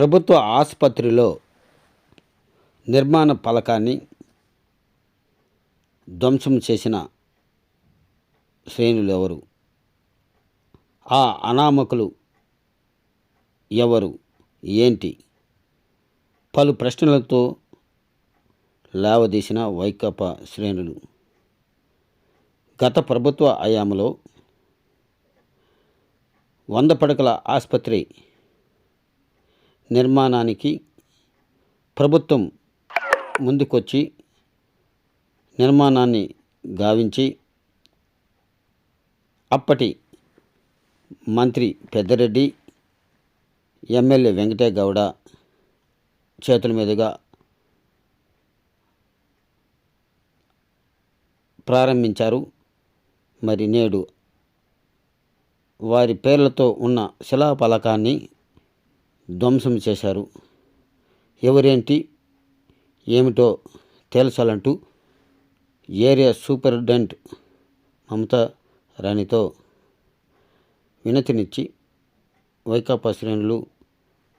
ప్రభుత్వ ఆసుపత్రిలో నిర్మాణ ఫలకాన్ని ధ్వంసం చేసిన శ్రేణులు ఎవరు? ఆ అనామకులు ఎవరు? ఏంటి? పలు ప్రశ్నలతో లేవదీసిన వైకాపా శ్రేణులు. గత ప్రభుత్వ హయాంలో వంద పడకల ఆసుపత్రి నిర్మాణానికి ప్రభుత్వం ముందుకొచ్చి నిర్మాణాన్ని గావించి అప్పటి మంత్రి పెద్దరెడ్డి ఎమ్మెల్యే వెంకటే గౌడ చేతుల మీదుగా ప్రారంభించారు. మరి నేడు వారి పేర్లతో ఉన్న శిలాఫలకాన్ని ధ్వంసం చేశారు. ఎవరేంటి ఏమిటో తేల్చాలంటూ ఏరియా సూపరింటెండెంట్ మమతా రాణితో వినతినిచ్చి వైకాపా శ్రేణులు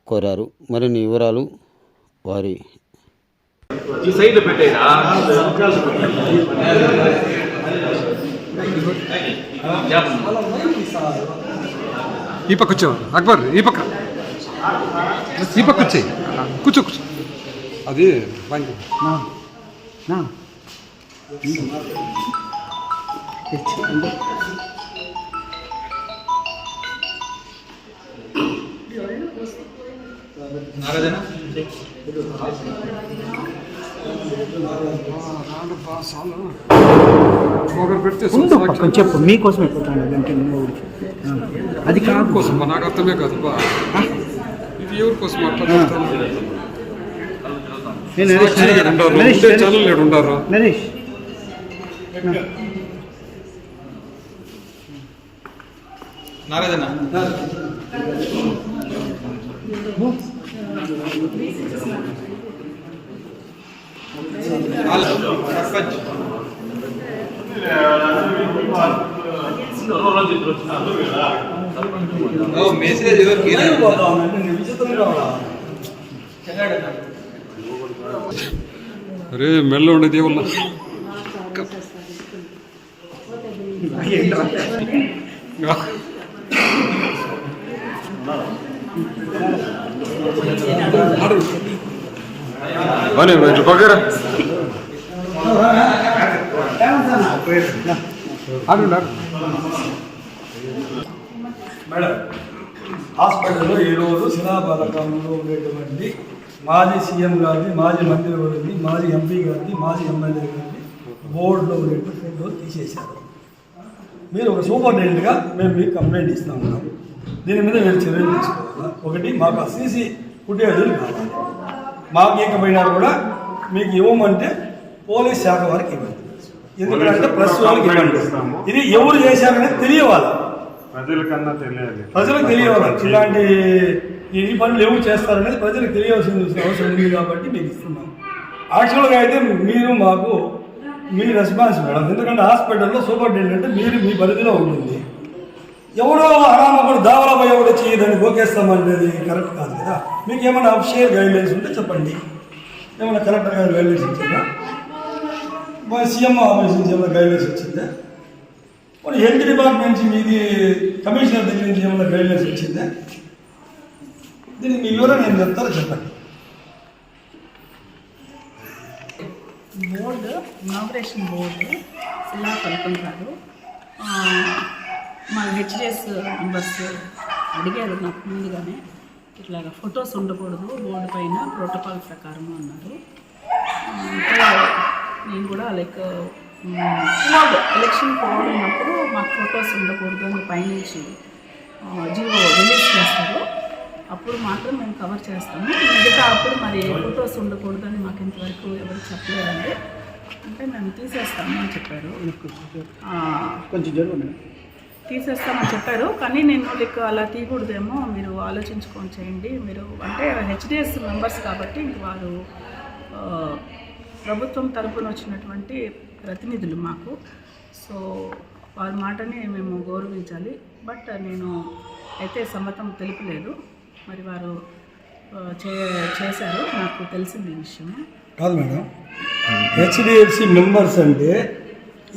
కోరారు. మరిన్ని వివరాలు వారి ఈ పక్క అక్బర్ ఈ పక్క ఈ పక్క వచ్చాయి కూర్చో కూర్చో. అది చెప్పు మీకోసం ఎక్కుతాను అది కాదు. కోసం నాకు అర్థమే కాదు బా ఇది ఎవరి కోసం అట్లా పెడతాను? నేను నరేష్ సాక్షి నరేష్ ఉండారు నరేష్ ఉండే ఛానల్ లేడు ఉండారు నరేష్ మెసేజ్ అరే మెల్ల ఉండేది ఏమన్నా బనే ఇటు పక్కరా ఆడు ఆడు మేడం హాస్పిటల్లో ఈరోజు శిలాపథకంలో ఉండేటువంటి మాజీ సీఎం గారిది మాజీ మంత్రి గారిది మాజీ ఎంపీ గారిది మాజీ ఎమ్మెల్యే గారిది బోర్డులో ఉండేటువంటి ఫోటోలు తీసేశారు. మీరు ఒక సూపరింటెండెంట్గా మేము మీకు కంప్లైంట్ ఇస్తా ఉన్నాం దీని మీద మీరు చర్యలు తీసుకోవాలా? ఒకటి మాకు ఆ సీసీ ఫుటేజీలు కావాలి. మాకు ఇకపోయినా కూడా మీకు ఇవ్వమంటే పోలీస్ శాఖ వారికి ఇవ్వండి. ఎందుకంటే ప్రెస్ వాళ్ళకి ఇవ్వండి. ఇది ఎవరు చేశారనేది తెలియవాలి? ప్రజలకన్నా తెలియాలి. ప్రజలకు తెలియవాలి. ఇలాంటి ఈ పనులు ఎవరు చేస్తారనేది ప్రజలకు తెలియవలసిన అవసరం ఉంది కాబట్టి మీకు ఇస్తున్నాం. యాక్చువల్గా అయితే మీరు మాకు మీ రెస్పాన్స్ మేడం. ఎందుకంటే హాస్పిటల్లో సూపరింటెండెంట్ మీరు మీ పరిధిలో ఉంటుంది. ఎవరో అనామకుడు దావలపై ఎవరు చేయదని గోకేస్తామనేది కరెక్ట్ కాదు కదా. మీకు ఏమైనా అఫిషియల్ గైడ్లైన్స్ ఉంటే చెప్పండి. ఏమైనా కలెక్టర్ గారు గైడ్లైన్స్ ఇచ్చిందా సీఎం ఆఫీస్ నుంచి ఏమైనా గైడ్లైన్స్ ఇచ్చిందా? మరి హెల్త్ డిపార్ట్మెంట్ నుంచి మీది కమిషనర్ దగ్గర నుంచి ఏమైనా గైడ్లైన్స్ వచ్చిందా? దీనికి మీ వివరణ ఏం చెప్తారో చెప్పండి. బోర్డు ఇనాగ్రేషన్ బోర్డు ఇలా ఫలితం మా హెచ్డిఎస్ మెంబర్స్ అడిగారు నాకు ముందుగానే. ఇట్లాగ ఫొటోస్ ఉండకూడదు బోర్డు పైన ప్రోటోకాల్ ప్రకారం అన్నారు. నేను కూడా లైక్ ఎలక్షన్ కోడ్ ఉన్నప్పుడు మాకు ఫొటోస్ ఉండకూడదు అని పైనుంచి జీవో రిలీజ్ చేస్తారు. అప్పుడు మాత్రం మేము కవర్ చేస్తాము. మిగతా అప్పుడు మరి ఫొటోస్ ఉండకూడదు అని మాకు ఇంతవరకు ఎవరు చెప్పలేదండి. అంటే మేము తీసేస్తాము అని చెప్పారు. కొంచెం జరుగు తీసేస్తామని చెప్పారు. కానీ నేను లైక్ అలా తీయకూడదేమో మీరు ఆలోచించుకొని చేయండి. మీరు అంటే హెచ్డిఎస్ మెంబర్స్ కాబట్టి ఇంక వారు ప్రభుత్వం తరపున వచ్చినటువంటి ప్రతినిధులు మాకు. సో వారి మాటని మేము గౌరవించాలి. బట్ నేను అయితే సమ్మతం తెలుపలేదు. మరి వారు చే చేశారు. నాకు తెలిసింది ఈ విషయం కాదు మేడం హెచ్డిఎఫ్సి మెంబర్స్ అంటే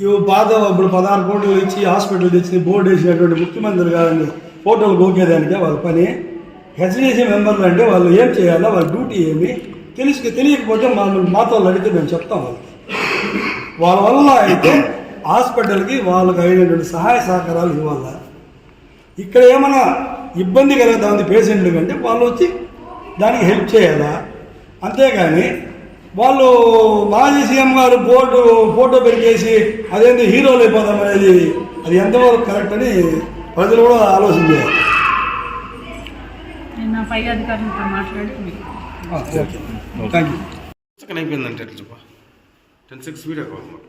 ఇవి బాధ ఇప్పుడు పదహారు కోట్లు ఇచ్చి హాస్పిటల్ తెచ్చి బోర్డు వేసినటువంటి ముఖ్యమంత్రి గారిని ఫోటోలు గోకేదానికే వాళ్ళ పని. హెచ్డిఎఫ్సి మెంబర్లు అంటే వాళ్ళు ఏం చేయాలో వాళ్ళ డ్యూటీ ఏమి? తెలిసి తెలియకపోతే మా మాతో అడిగితే మేము చెప్తాం వాళ్ళకి. వాళ్ళ వల్ల అయితే హాస్పిటల్కి వాళ్ళకి అయినటువంటి సహాయ సహకారాలు ఇవ్వాలి? ఇక్కడ ఏమైనా ఇబ్బంది కలుగుతా ఉంది పేషెంట్లు కంటే వాళ్ళు వచ్చి దానికి హెల్ప్ చేయాలా? అంతేగాని వాళ్ళు మాజీ సీఎం గారు ఫోటో ఫోటో పెరిగేసి అదేంటి హీరోలు అయిపోదాం అనేది అది ఎంతవరకు కరెక్ట్ అని ప్రజలు కూడా ఆలోచన చేయాలి. పై అధికారులతో మాట్లాడి ఓకే. థ్యాంక్ యూ అయిపోయిందంటే ఎట్లా చెప్ప టెన్ సిక్స్ వీడియో కావాలి మాకు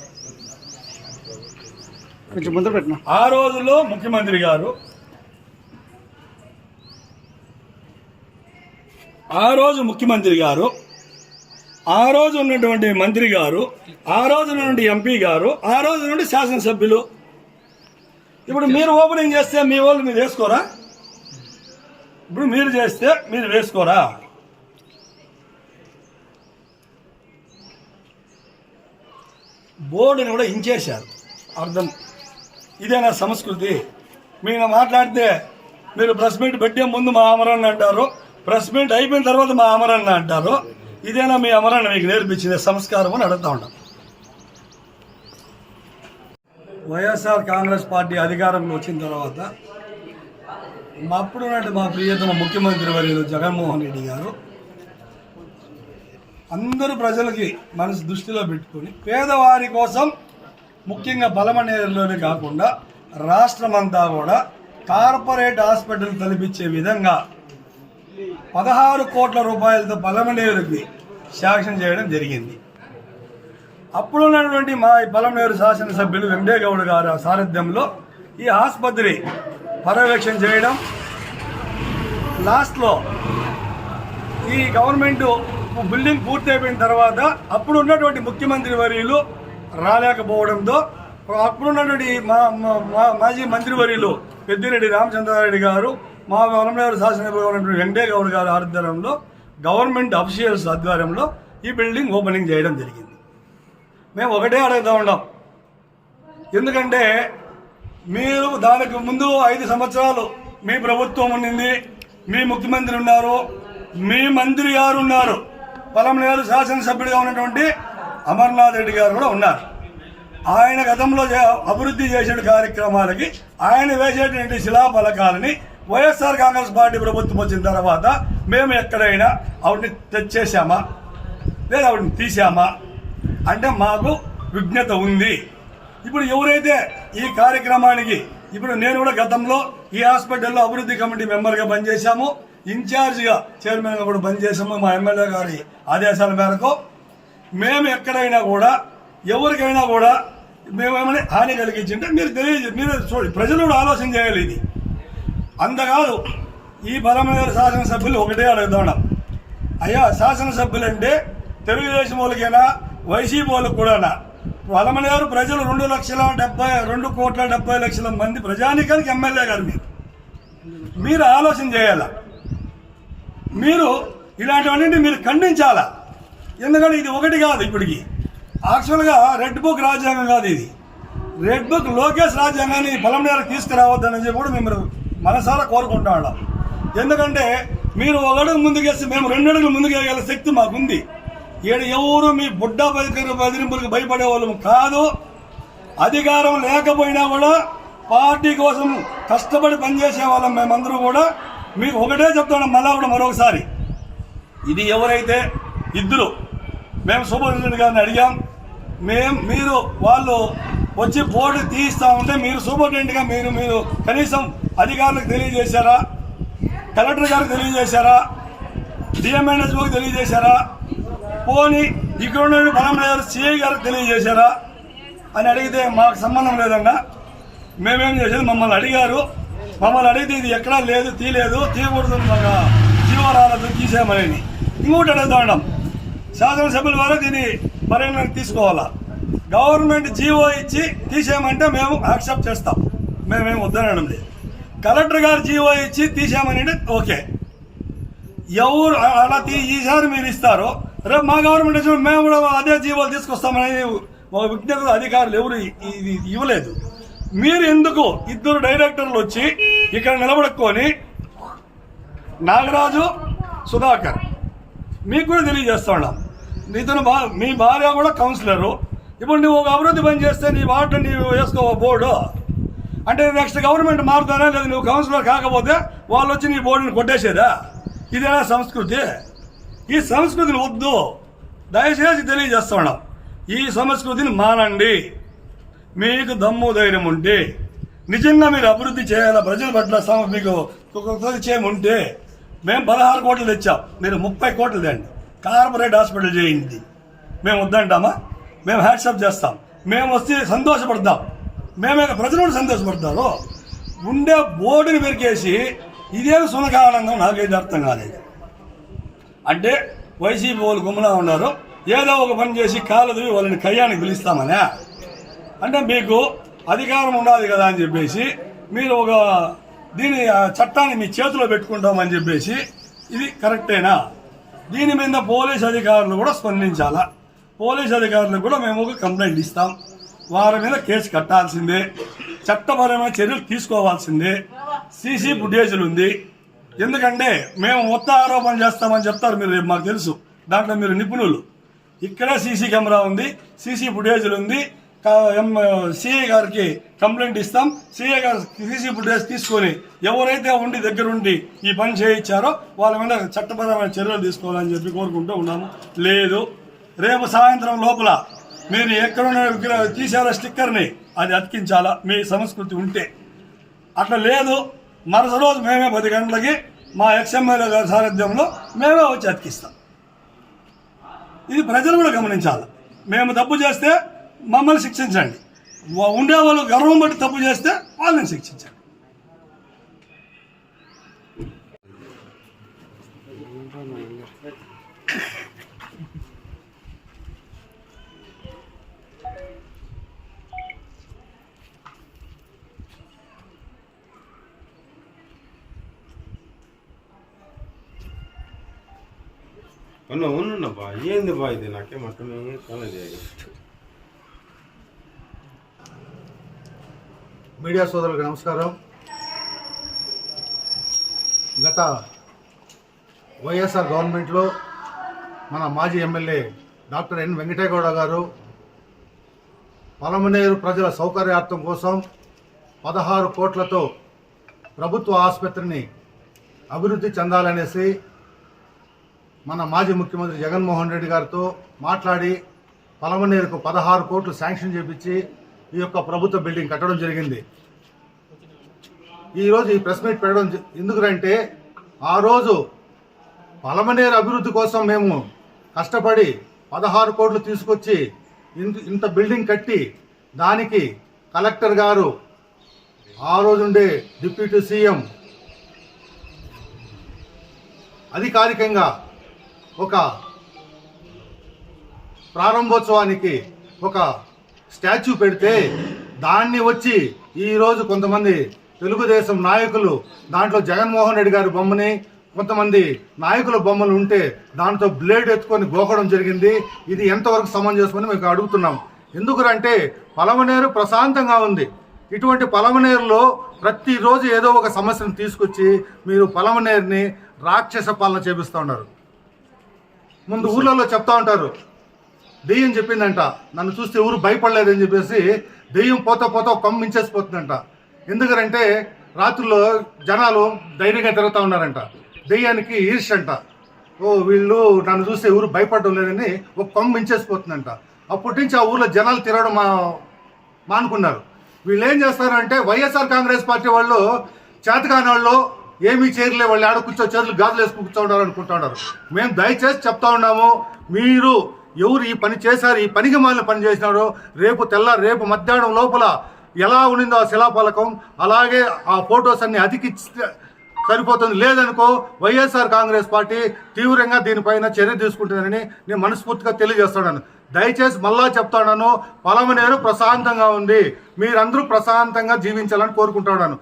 కొంచెం ముందు పెట్టిన? ఆ రోజుల్లో ముఖ్యమంత్రి గారు ఆ రోజు ముఖ్యమంత్రి గారు ఆ రోజు ఉన్నటువంటి మంత్రి గారు ఆ రోజు నుండి ఎంపీ గారు ఆ రోజు నుండి శాసనసభ్యులు. ఇప్పుడు మీరు ఓపెనింగ్ చేస్తే మీ వాళ్ళు మీరు వేసుకోరా? ఇప్పుడు మీరు చేస్తే మీరు వేసుకోరా? బోర్డుని కూడా ఇంచేశారు. అర్థం. ఇదేనా సంస్కృతి? మీరు మాట్లాడితే మీరు ప్రెస్ మీట్ పెట్టే ముందు మా అమరన్న అంటారు. ప్రెస్ మీట్ అయిపోయిన తర్వాత మా అమరన్న అంటారు. ఇదేనా మీ అమరన్న మీకు నేర్పించింది? సంస్కారం అని అడుగుతా ఉంటాం వైఎస్ఆర్ కాంగ్రెస్ పార్టీ అధికారంలో వచ్చిన తర్వాత మా అప్పుడు ఉన్నట్టు మా ప్రియతమ ముఖ్యమంత్రి వర్యులు జగన్మోహన్ రెడ్డి గారు అందరూ ప్రజలకి మనసు దృష్టిలో పెట్టుకొని పేదవారి కోసం ముఖ్యంగా బలమనేరులోనే కాకుండా రాష్ట్రమంతా కూడా కార్పొరేట్ హాస్పిటల్ తలపించే విధంగా పదహారు కోట్ల రూపాయలతో బలమనేరుకి శాంక్షన్ చేయడం జరిగింది. అప్పుడు ఉన్నటువంటి మా బలమనేరు శాసనసభ్యులు వెంకటేగౌడ్ గారి సారథ్యంలో ఈ ఆసుపత్రి పర్యవేక్షణ చేయడం. లాస్ట్లో ఈ గవర్నమెంట్ బిల్డింగ్ పూర్తయిపోయిన తర్వాత అప్పుడు ఉన్నటువంటి ముఖ్యమంత్రి వర్యులు రాలేకపోవడంతో అప్పుడున్నటువంటి మా మా- మాజీ మంత్రివర్యులు పెద్దిరెడ్డి రామచంద్రారెడ్డి గారు మా వరంనగర్ శాసనసభ్యులు ఉన్నటువంటి వెంకటేగౌడ్ గారి ఆధ్వర్యంలో గవర్నమెంట్ అఫీషియల్స్ ఆధ్వర్యంలో ఈ బిల్డింగ్ ఓపెనింగ్ చేయడం జరిగింది. మేము ఒకటే అడుగుతా ఉన్నాం. ఎందుకంటే మీరు దానికి ముందు ఐదు సంవత్సరాలు మీ ప్రభుత్వం ఉండింది మీ ముఖ్యమంత్రి ఉన్నారు మీ మంత్రి గారు ఉన్నారు. పొలంనేరు శాసనసభ్యుడిగా ఉన్నటువంటి అమర్నాథ్ రెడ్డి గారు కూడా ఉన్నారు. ఆయన గతంలో అభివృద్ధి చేసిన కార్యక్రమాలకి ఆయన వేసేటువంటి శిలాఫలకాలని వైఎస్ఆర్ కాంగ్రెస్ పార్టీ ప్రభుత్వం వచ్చిన తర్వాత మేము ఎక్కడైనా ఆవిడని తెచ్చేసామా లేదా ఆవిడని తీసామా అంటే మాకు విజ్ఞత ఉంది. ఇప్పుడు ఎవరైతే ఈ కార్యక్రమానికి ఇప్పుడు నేను కూడా గతంలో ఈ హాస్పిటల్లో అభివృద్ధి కమిటీ మెంబర్గా పనిచేశాము. ఇన్ఛార్జిగా చైర్మన్గా కూడా పనిచేసాము మా ఎమ్మెల్యే గారి ఆదేశాల మేరకు. మేము ఎక్కడైనా కూడా ఎవరికైనా కూడా మేమేమైనా హాని కలిగించింటే మీరు తెలియజే మీరు చూడండి ప్రజలు కూడా ఆలోచన చేయాలి ఇది. అందకాదు ఈ బలమైన శాసనసభ్యులు ఒకటే అడుగుతున్నాం అయ్యా శాసనసభ్యులు అంటే తెలుగుదేశం వాళ్ళకైనా వైసీపీ వాళ్ళకి కూడానా? వలమనేరు ప్రజలు రెండు లక్షల డెబ్బై రెండు కోట్ల డెబ్బై లక్షల మంది ప్రజానికానికి ఎమ్మెల్యే గారు మీరు. మీరు ఆలోచన చేయాలా? మీరు ఇలాంటివన్నీ మీరు ఖండించాలా? ఎందుకంటే ఇది ఒకటి కాదు ఇప్పటికి. యాక్చువల్గా రెడ్ బుక్ రాజ్యాంగం కాదు ఇది. రెడ్ బుక్ లోకేష్ రాజ్యాంగాన్ని బలం మేరకు తీసుకురావద్దని చెప్పి కూడా మేము మనసారా కోరుకుంటా ఎందుకంటే మీరు ఒక అడుగు ముందుకేస్తే మేము రెండు అడుగులు ముందుకు వేయగల శక్తి మాకుంది. ఈడ ఎవరు మీ బుడ్డ బతికరు బెదిరింపులకు భయపడే వాళ్ళం కాదు. అధికారం లేకపోయినా కూడా పార్టీ కోసం కష్టపడి పనిచేసే వాళ్ళం మేమందరూ కూడా. మీకు ఒకటే చెప్తున్నాం మళ్ళా కూడా మరొకసారి. ఇది ఎవరైతే ఇద్దరు మేము సూపరింటెండెంట్ గారిని అడిగాం. మేం మీరు వాళ్ళు వచ్చి బోర్డు తీస్తా ఉంటే మీరు సూపరింటెండెంట్గా మీరు మీరు కనీసం అధికారులకు తెలియజేశారా? కలెక్టర్ గారికి తెలియజేశారా? డిఎంఎన్హెచ్ఓకి తెలియజేశారా? పోనీ ఇక్కడ ఉన్న బలం గారు సిఐ గారికి తెలియజేశారా? అని అడిగితే మాకు సంబంధం లేదన్నా. మేమేం చేసేది? మమ్మల్ని అడిగారు. మమ్మల్ని అడిగితే ఇది ఎక్కడా లేదు తీయలేదు తీయకూడదు జీవరాలతో తీసేయమని ఇంకోటి అడుగుతాం శాసనసభ్యుల ద్వారా దీన్ని పరిగణలోకి తీసుకోవాలా? గవర్నమెంట్ జీవో ఇచ్చి తీసేయమంటే మేము యాక్సెప్ట్ చేస్తాం. మేమేం వద్దనడం లేదు. కలెక్టర్ గారు జీవో ఇచ్చి తీసేయమని అంటే ఓకే. ఎవరు అలా తీ- ఈసారి మీరు ఇస్తారు రేపు మా గవర్నమెంట్ వచ్చిన మేము కూడా అదే జీవోలు తీసుకొస్తామని మా విజ్ఞత అధికారులు ఎవరు ఇది ఇవ్వలేదు. మీరు ఎందుకు ఇద్దరు డైరెక్టర్లు వచ్చి ఇక్కడ నిలబడుకొని నాగరాజు సుధాకర్ మీకు కూడా తెలియజేస్తా ఉన్నాం. ఇతను బా మీ భార్య కూడా కౌన్సిలరు ఇప్పుడు నువ్వు ఒక అభివృద్ధి పని చేస్తే నీ వార్డు నీవు వేసుకో బోర్డు అంటే నెక్స్ట్ గవర్నమెంట్ మారుతారా లేదా నువ్వు కౌన్సిలర్ కాకపోతే వాళ్ళు వచ్చి నీ బోర్డుని కొట్టేసేదా ఇదేనా సంస్కృతి ఈ సంస్కృతిని వద్దు దయచేసి తెలియజేస్తున్నాం ఈ సంస్కృతిని మానండి మీకు దమ్ము ధైర్యం ఉంటే నిజంగా మీరు అభివృద్ధి చేయాలా ప్రజల పట్ల మీకు కృతజ్ఞత చేయముంటే మేము పదహారు కోట్లు తెచ్చాం మీరు ముప్పై కోట్లు తెండి కార్పొరేట్ హాస్పిటల్ చేయింది. మేము వద్దంటామా? మేము హ్యాట్సప్ చేస్తాం. మేము వస్తే సంతోషపడతాం. మేమే ప్రజలు కూడా సంతోషపడతారు. ఉండే బోర్డుని పెరికేసి ఇదేమి సునకారణంగా నాకైతే అర్థం కాలేదు. అంటే వైసీపీ వాళ్ళు గుమ్మలా ఉన్నారు. ఏదో ఒక పని చేసి కాలదు వాళ్ళని కయ్యానికి పిలుస్తామనే. అంటే మీకు అధికారం ఉండాలి కదా అని చెప్పేసి మీరు ఒక దీని చట్టాన్ని మీ చేతిలో పెట్టుకుంటామని చెప్పేసి ఇది కరెక్టేనా? దీని మీద పోలీస్ అధికారులు కూడా స్పందించాలా? పోలీస్ అధికారులకు కూడా మేము ఒక కంప్లైంట్ ఇస్తాం. వారి మీద కేసు కట్టాల్సిందే. చట్టపరమైన చర్యలు తీసుకోవాల్సిందే. సీసీ ఫుటేజీలు ఉంది. ఎందుకంటే మేము మొత్తం ఆరోపణ చేస్తామని చెప్తారు మీరు రేపు మాకు తెలుసు. దాంట్లో మీరు నిపుణులు. ఇక్కడే సీసీ కెమెరా ఉంది సీసీ ఫుటేజ్లు ఉంది. సిఐ గారికి కంప్లైంట్ ఇస్తాం. సిఐ గారు సీసీ ఫుటేజ్ తీసుకొని ఎవరైతే ఉండి దగ్గరుండి ఈ పని చేయించారో వాళ్ళ మీద చట్టపరమైన చర్యలు తీసుకోవాలని చెప్పి కోరుకుంటూ ఉన్నాము. లేదు రేపు సాయంత్రం లోపల మీరు ఎక్కడున్న విగ్రహ తీసారో స్టిక్కర్ని అది అతికించాలా? మీ సంస్కృతి ఉంటే. అట్లా లేదు మరుస రోజు మేమే పది గంటలకి మా ఎక్స్ఎంఎల్ఏ గారి సారథ్యంలో మేమే వచ్చి అతికిస్తాం. ఇది ప్రజలు కూడా గమనించాలి. మేము తప్పు చేస్తే మమ్మల్ని శిక్షించండి. ఉండే ఉండేవాళ్ళు గర్వం బట్టి తప్పు చేస్తే వాళ్ళని శిక్షించండి. ఉన్న ఉన్నా బా ఏంది బా ఇది? నాకేం అర్థమే కాలేదు. మీడియా సోదరులకు నమస్కారం. గత వైఎస్ఆర్ గవర్నమెంట్లో మన మాజీ ఎమ్మెల్యే డాక్టర్ ఎన్ వెంకటేగౌడ గారు పలమనేరు ప్రజల సౌకర్యార్థం కోసం పదహారు కోట్లతో ప్రభుత్వ ఆసుపత్రిని అభివృద్ధి చెందాలనేసి మన మాజీ ముఖ్యమంత్రి జగన్మోహన్ రెడ్డి గారితో మాట్లాడి పలమనేరుకు పదహారు కోట్లు శాంక్షన్ చేపించి ఈ యొక్క ప్రభుత్వ బిల్డింగ్ కట్టడం జరిగింది. ఈరోజు ఈ ప్రెస్ మీట్ పెట్టడం ఎందుకంటే ఆ రోజు పలమనేరు అభివృద్ధి కోసం మేము కష్టపడి పదహారు కోట్లు తీసుకొచ్చి ఇంత ఇంత బిల్డింగ్ కట్టి దానికి కలెక్టర్ గారు ఆ రోజుండే డిప్యూటీ సీఎం అధికారికంగా ఒక ప్రారంభోత్సవానికి ఒక స్టాచ్యూ పెడితే దాన్ని వచ్చి ఈరోజు కొంతమంది తెలుగుదేశం నాయకులు దాంట్లో జగన్మోహన్ రెడ్డి గారి బొమ్మని కొంతమంది నాయకుల బొమ్మలు ఉంటే దాంతో బ్లేడ్ ఎత్తుకొని గోకడం జరిగింది. ఇది ఎంతవరకు సమంజసమని మేము అడుగుతున్నాం. ఎందుకంటే పలమనేరు ప్రశాంతంగా ఉంది. ఇటువంటి పలమనేరులో ప్రతిరోజు ఏదో ఒక సమస్యను తీసుకొచ్చి మీరు పలమనేరుని రాక్షస పాలన చేపిస్తూ ఉన్నారు. ముందు ఊర్లలో చెప్తా ఉంటారు దెయ్యం చెప్పిందంట. నన్ను చూస్తే ఎవరు భయపడలేదని చెప్పేసి దెయ్యం పోతా పోతా కొమ్మ మించేసిపోతుందంట. ఎందుకంటే రాత్రుల్లో జనాలు ధైర్యంగా తిరుగుతూ ఉన్నారంట. దెయ్యానికి ఈర్ష అంట ఓ వీళ్ళు నన్ను చూస్తే ఎవరు భయపడడం లేదని ఒక కొమ్మ మించేసిపోతుందంట. అప్పటి నుంచి ఆ ఊర్లో జనాలు తిరగడం మా మానుకున్నారు. వీళ్ళు ఏం చేస్తారంటే వైఎస్ఆర్ కాంగ్రెస్ పార్టీ వాళ్ళు చేతకాని వాళ్ళు ఏమీ చేయలే వాళ్ళు ఆడ కూర్చో చేతులు గాజులు వేసుకుని కూర్చో ఉన్నారు అనుకుంటా ఉన్నారు. మేము దయచేసి చెప్తా ఉన్నాము మీరు ఎవరు ఈ పని చేశారు ఈ పనికి మాలిన పని చేసినారో రేపు తెల్ల రేపు మధ్యాహ్నం లోపల ఎలా ఉండిందో ఆ శిలాఫలకం అలాగే ఆ ఫొటోస్ అన్ని అతికి సరిపోతుంది. లేదనుకో వైఎస్ఆర్ కాంగ్రెస్ పార్టీ తీవ్రంగా దీనిపైన చర్య తీసుకుంటుందని నేను మనస్ఫూర్తిగా తెలియజేస్తున్నాను. దయచేసి మళ్ళా చెప్తున్నాను పొలమనేరు ప్రశాంతంగా ఉంది. మీరందరూ ప్రశాంతంగా జీవించాలని కోరుకుంటున్నాను.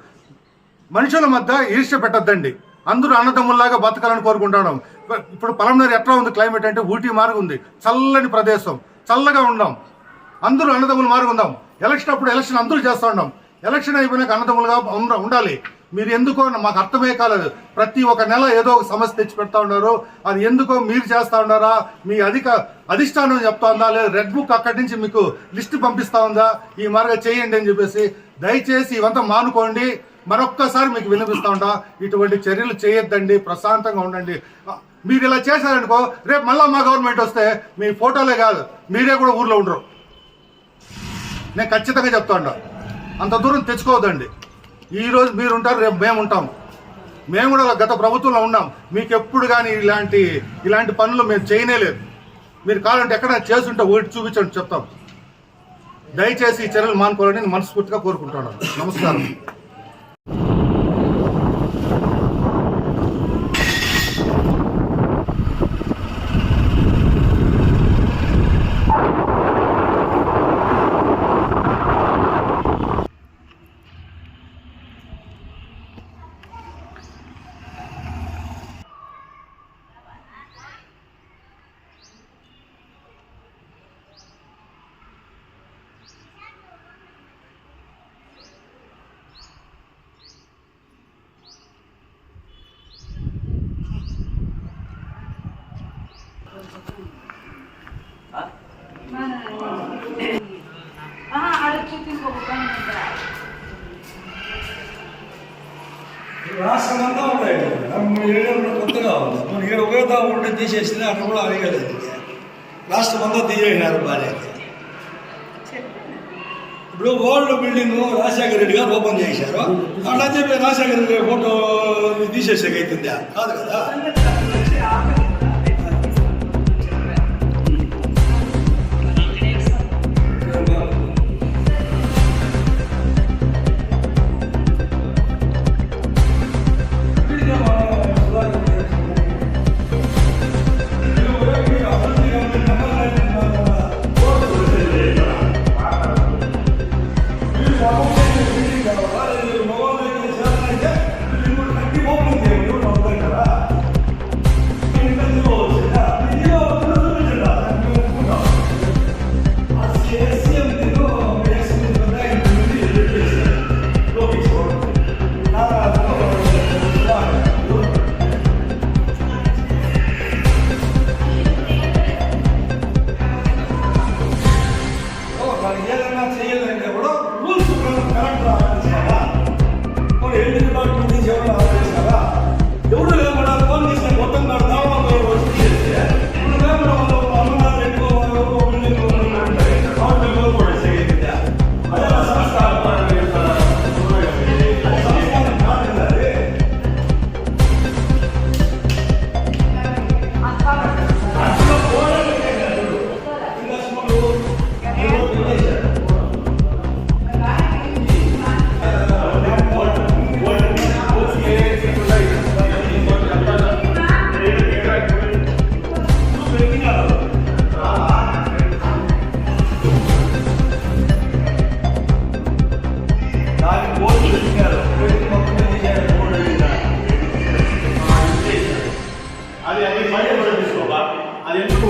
మనుషుల మధ్య ఈర్ష్య పెట్టద్దండి. అందరూ అన్నదమ్ముల్లాగా బతకాలని కోరుకుంటున్నాం. ఇప్పుడు పలంనేరు ఎట్లా ఉంది? క్లైమేట్ అంటే ఊటీ మార్గం ఉంది చల్లని ప్రదేశం. చల్లగా ఉన్నాం అందరూ అన్నదమ్ములు మార్గం ఉందాం ఎలక్షన్ అప్పుడు ఎలక్షన్ అందరూ చేస్తూ ఉన్నాం ఎలక్షన్ అయిపోయినాక అన్నదమ్ములుగా ఉండాలి. మీరు ఎందుకో మాకు అర్థమే కాలేదు. ప్రతి ఒక నెల ఏదో ఒక సమస్య తెచ్చి పెడతా ఉన్నారు. అది ఎందుకో మీరు చేస్తా ఉన్నారా? మీ అధిక అధిష్టానం చెప్తా ఉందా? లేదా రెడ్ బుక్ అక్కడి నుంచి మీకు లిస్ట్ పంపిస్తా ఉందా? ఈ మార్గం చేయండి అని చెప్పేసి దయచేసి ఇవంతా మానుకోండి. మరొక్కసారి మీకు వినిపిస్తా ఉంటా ఇటువంటి చర్యలు చేయొద్దండి. ప్రశాంతంగా ఉండండి. మీరు ఇలా చేశారనుకో రేపు మళ్ళీ మా గవర్నమెంట్ వస్తే మీ ఫోటోలే కాదు మీరే కూడా ఊర్లో ఉండరు. నేను ఖచ్చితంగా చెప్తాను అంత దూరం తెచ్చుకోవద్దండి. ఈరోజు మీరు ఉంటారు రేపు మేము ఉంటాం మేము కూడా గత ప్రభుత్వంలో ఉన్నాం. మీకు ఎప్పుడు కానీ ఇలాంటి ఇలాంటి పనులు మేము చేయనే లేదు మీరు కావాలంటే ఎక్కడ చేస్తుంటే ఒకటి చూపించండి చెప్తాం. దయచేసి ఈ చర్యలు మానుకోవాలని మనస్ఫూర్తిగా కోరుకుంటున్నాను. నమస్కారం రాష్ట్రం అంతా ఉన్నాయి మన ఏరియాలో కొత్తగా ఉంది మన ఏ ఒకే దా ఉంటే తీసేసింది అక్కడ కూడా అడగలేదు రాష్ట్రం అంతా తీసేసినారు బాగా ఇప్పుడు ఓల్డ్ బిల్డింగ్ రాజశేఖర రెడ్డి గారు ఓపెన్ చేశారు. అట్లా చెప్పి రాజశేఖర రెడ్డి ఫోటో తీసేసేకైతుందా కాదు కదా. బయట కూడా తీసుకోవా అది ఎందుకు